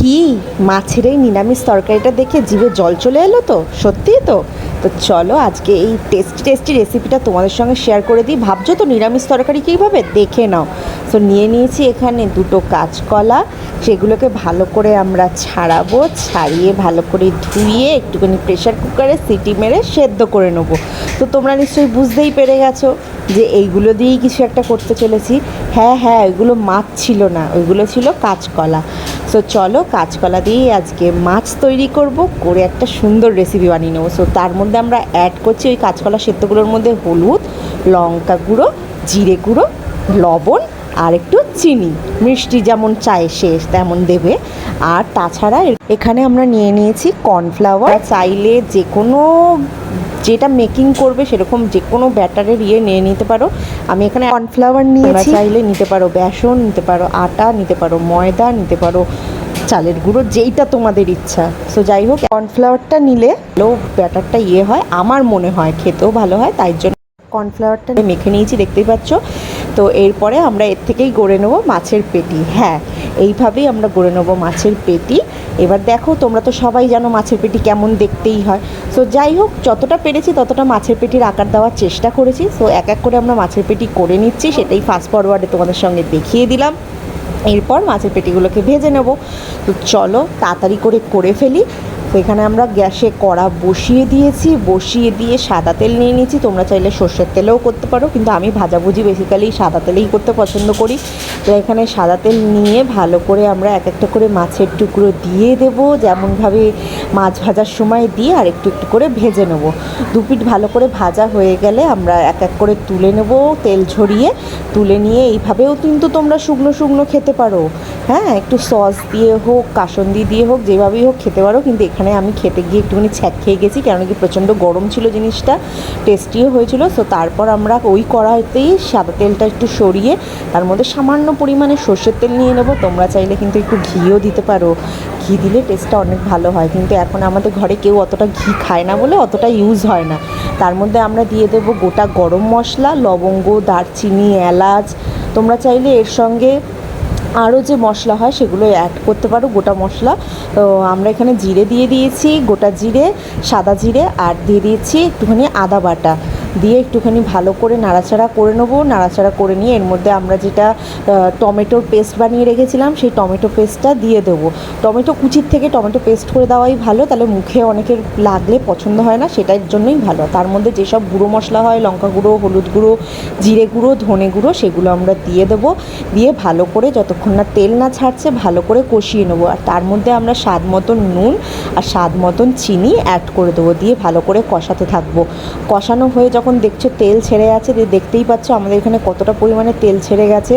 কি? মাছের এই নিরামিষ তরকারিটা দেখে জিভে জল চলে এলো তো? সত্যিই তো? তো চলো আজকে এই টেস্টি টেস্টি রেসিপিটা তোমাদের সঙ্গে শেয়ার করে দিই। ভাবছ তো নিরামিষ তরকারি কীভাবে? দেখে নাও। তো নিয়ে নিয়েছি এখানে দুটো কাঁচকলা। সেগুলোকে ভালো করে আমরা ছাড়াবো, ছাড়িয়ে ভালো করে ধুয়ে একটুখানি প্রেশার কুকারে সিটি মেরে সেদ্ধ করে নেব। তো তোমরা নিশ্চয়ই বুঝতেই পেরে গেছো যে এইগুলো দিয়েই কিছু একটা করতে চলেছি। হ্যাঁ হ্যাঁ ওইগুলো মাছ ছিল না, ওইগুলো ছিল কাঁচকলা। সো চলো কাঁচকলা দিয়েই আজকে মাছ তৈরি করব, করে একটা সুন্দর রেসিপি বানিয়ে নেব। সো তার মধ্যে আমরা অ্যাড করছি ওই কাঁচকলা সেদ্ধগুলোর মধ্যে হলুদ লঙ্কা গুঁড়ো জিরে গুঁড়ো লবণ আর একটু চিনি। মিষ্টি যেমন চায় শেষ তেমন দেবে। আর তাছাড়া এখানে আমরা নিয়ে নিয়েছি কর্নফ্লাওয়ার চাইলে যে কোনো যেটা মেকিং করবে সেরকম যে কোনো ব্যাটারের ইয়ে নিয়ে নিতে পারো। আমি এখানে কর্নফ্লাওয়ার নিয়েছি। চাইলে নিতে পারো বেসন নিতে পারো আটা নিতে পারো ময়দা নিতে পারো চালের গুঁড়ো যেইটা তোমাদের ইচ্ছা। সো যাই হোক কর্নফ্লাওয়ারটা নিলে লো ব্যাটারটা ইয়ে হয়, আমার মনে হয় খেতেও ভালো হয়, তাই জন্য কর্নফ্লাওয়ারটা মেখে নিয়েছি, দেখতেই পাচ্ছ। তো এরপরে আমরা এর থেকেই গড়ে নেব মাছের পেটি। হ্যাঁ এইভাবেই আমরা গড়ে নেব মাছের পেটি। এবার দেখো, তোমরা তো সবাই জানো মাছের পেটি কেমন দেখতেই হয়। সো যাই হোক যতটা পেরেছি ততটা মাছের পেটির আকার দেওয়ার চেষ্টা করেছি। সো এক এক করে আমরা মাছের পেটি করে নিচ্ছি, সেটাই ফাস্ট ফরওয়ার্ডে তোমাদের সঙ্গে দেখিয়ে দিলাম। এরপর মাছের পেটিগুলোকে ভেজে নেব। তো চলো তাড়াতাড়ি করে করে ফেলি। তো এখানে আমরা গ্যাসে কড়া বসিয়ে দিয়েছি, বসিয়ে দিয়ে সাদা তেল নিয়ে নিয়েছি। তোমরা চাইলে সর্ষের তেলেও করতে পারো, কিন্তু আমি ভাজাভুজি বেসিক্যালি সাদা তেলেই করতে পছন্দ করি। তো এখানে সাদা তেল নিয়ে ভালো করে আমরা এক একটা করে মাছের টুকরো দিয়ে দেব, যেমনভাবে মাছ ভাজার সময় দিয়ে আর একটু একটু করে ভেজে নেব। দুপিট ভালো করে ভাজা হয়ে গেলে আমরা এক এক করে তুলে নেব তেল ঝরিয়ে। তুলে নিয়ে এইভাবেও কিন্তু তোমরা শুকনো শুকনো খেতে পারো। হ্যাঁ একটু সস দিয়ে হোক, কাসন্দি দিয়ে হোক, যেভাবেই হোক খেতে পারো। কিন্তু এখানে আমি খেতে গিয়ে একটুখানি ছ্যাক খেয়ে গেছি কেন কি প্রচণ্ড গরম ছিল জিনিসটা টেস্টিও হয়েছিল। সো তারপর আমরা ওই কড়াইতেই সাদা তেলটা একটু সরিয়ে, তার মধ্যে সামান্য পরিমাণে সর্ষের তেল নিয়ে নেব। তোমরা চাইলে কিন্তু একটু ঘিও দিতে পারো। ঘি দিলে টেস্টটা অনেক ভালো হয়। কিন্তু এখন আমাদের ঘরে কেউ অতটা ঘি খায় না বলে অতটা ইউজ হয় না। তার মধ্যে আমরা দিয়ে দেবো গোটা গরম মশলা, লবঙ্গ, দারচিনি, এলাচ। তোমরা চাইলে এর সঙ্গে আরও যে মশলা হয় সেগুলো অ্যাড করতে পারো, গোটা মশলা। তো আমরা এখানে জিরে দিয়ে দিয়েছি, গোটা জিরে, সাদা জিরে, আর দিয়ে দিয়েছি একটুখানি আদা বাটা। দিয়ে একটুখানি ভালো করে নাড়াচাড়া করে নেব। নাড়াচাড়া করে নিয়ে এর মধ্যে আমরা যেটা টমেটোর পেস্ট বানিয়ে রেখেছিলাম, সেই টমেটো পেস্টটা দিয়ে দেবো। টমেটো কুচির থেকে টমেটো পেস্ট করে দেওয়াই ভালো, তাহলে মুখে অনেকের লাগলে পছন্দ হয় না, সেটার জন্যই ভালো। তার মধ্যে যেসব গুঁড়ো মশলা হয়, লঙ্কা গুঁড়ো, হলুদ গুঁড়ো, জিরে গুঁড়ো, ধনে গুঁড়ো, সেগুলো আমরা দিয়ে দেবো। দিয়ে ভালো করে যতক্ষণ না তেল না ছাড়ছে, ভালো করে কষিয়ে নেব। আর তার মধ্যে আমরা স্বাদ মতন নুন আর স্বাদ মতন চিনি অ্যাড করে দেবো। দিয়ে ভালো করে কষাতে থাকব। কষানো হয়ে যখন দেখছ তেল ছেড়ে আছে যে দেখতেই পাচ্ছ আমাদের এখানে কতটা পরিমাণে তেল ছেড়ে গেছে।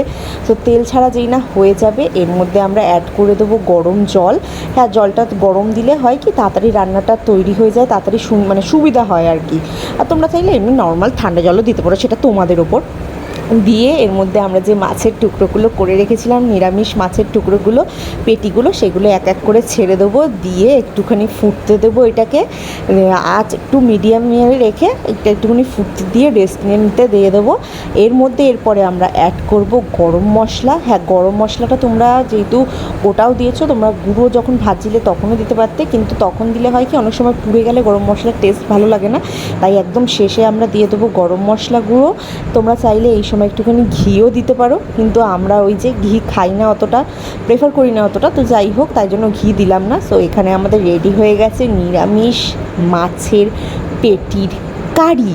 তো তেল ছাড়া যেই না হয়ে যাবে, এর মধ্যে আমরা অ্যাড করে দেবো গরম জল। হ্যাঁ জলটা গরম দিলে হয় কি, তাড়াতাড়ি রান্নাটা তৈরি হয়ে যায়, তাড়াতাড়ি মানে সুবিধা হয় আর কি। আর তোমরা চাইলে এমনি নর্মাল ঠান্ডা জলও দিতে পারো, সেটা তোমাদের ওপর। দিয়ে এর মধ্যে আমরা যে মাছের টুকরোগুলো করে রেখেছিলাম, নিরামিষ মাছের টুকরোগুলো, পেটিগুলো, সেগুলো এক এক করে ছেড়ে দেবো, দিয়ে একটুখানি ফুটতে দেবো এটাকে। আজ একটু মিডিয়াম মিডিয়ামে রেখে এটা একটুখানি ফুটতে দিয়ে রেস্ট নিতে দিয়ে দেবো। এর মধ্যে এরপরে আমরা অ্যাড করব গরম মশলা। হ্যাঁ গরম মশলাটা তোমরা যেহেতু ওটাও দিয়েছ, তোমরা গুঁড়ো যখন ভাজিলে তখনও দিতে পারতে, কিন্তু তখন দিলে হয় কি, অনেক সময় পুড়ে গেলে গরম মশলার টেস্ট ভালো লাগে না। তাই একদম শেষে আমরা দিয়ে দেবো গরম মশলা গুঁড়ো। তোমরা চাইলে এই সময় একটুখানি ঘিও দিতে পারো, কিন্তু আমরা ওই যে ঘি খাই না অতটা প্রেফার করি না অতটা, তো যাই হোক, তাই জন্য ঘি দিলাম না। সো এখানে আমাদের রেডি হয়ে গেছে নিরামিষ মাছের পেটির কারি।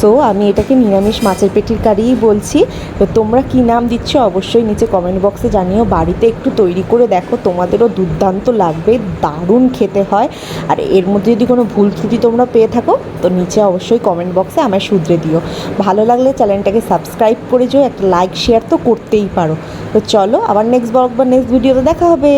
সো আমি এটাকে নিরামিষ মাছের পেটির কারিই বলছি। তো তোমরা কী নাম দিচ্ছ অবশ্যই নিচে কমেন্ট বক্সে জানিও। বাড়িতে একটু তৈরি করে দেখো, তোমাদেরও দুর্দান্ত লাগবে, দারুণ খেতে হয়। আর এর মধ্যে যদি কোনো ভুল ত্রুটি তোমরা পেয়ে থাকো, তো নিচে অবশ্যই কমেন্ট বক্সে আমায় শুধরে দিও। ভালো লাগলে চ্যানেলটাকে সাবস্ক্রাইব করে যেও, একটা লাইক শেয়ার তো করতেই পারো। তো চলো, আবার নেক্সট ব্লগ বা নেক্সট ভিডিওতে দেখা হবে।